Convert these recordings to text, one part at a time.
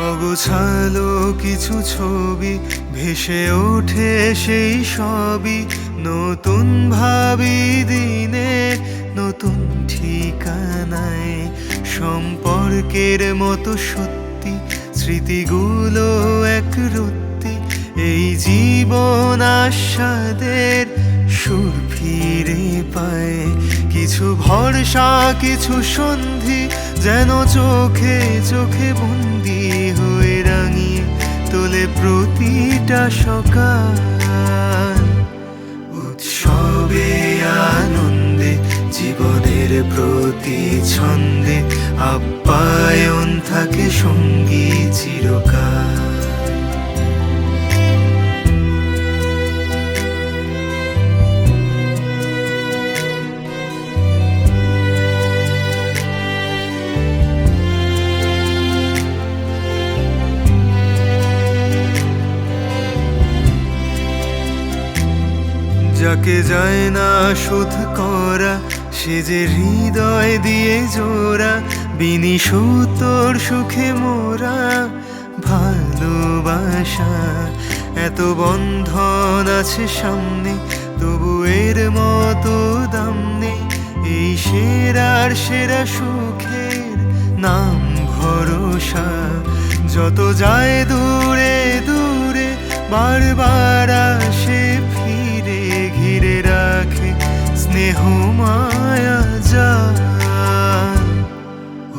অগোছালো কিছু ছবি, ভেসে ওঠে সেই সবই। নতুন ভাবি দিনের নতুন ঠিকানায়। সম্পর্কের মতো সত্যি, স্মৃতিগুলো এক রত্তি। এই জীবন আস্বাদের সুর ফিরে পায়। কিছু ভরসা, কিছু সন্ধি যেন চোখে চোখে তোলে প্রতিটা সকাল উৎসবে আনন্দে জীবনের প্রতি ছন্দে আপ্যায়ন থাকে সঙ্গী চিরকাল। যাকে যায় না শোধ করা, সে যে হৃদয় দিয়ে জোড়া বিনি সুতোর সুখে মোরা ভালোবাসা। এত বন্ধন আছে সামনে, তবু এর মতো দাম নেই। এই সেরার সেরা সুখের নাম ভরসা। যত যায় দূরে দূরে, বারবার আসে স্নেহ মায়া যা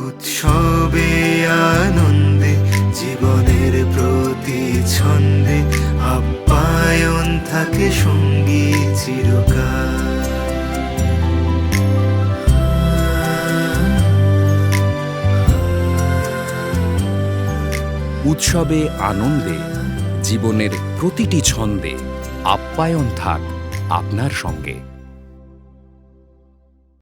উৎসবে আনন্দে, জীবনের প্রতি ছন্দে আপ্যায়ন থাকে সঙ্গী চিরকাল। উৎসবে আনন্দে, জীবনের প্রতিটি ছন্দে আপ্যায়ন থাক আপনার সঙ্গে।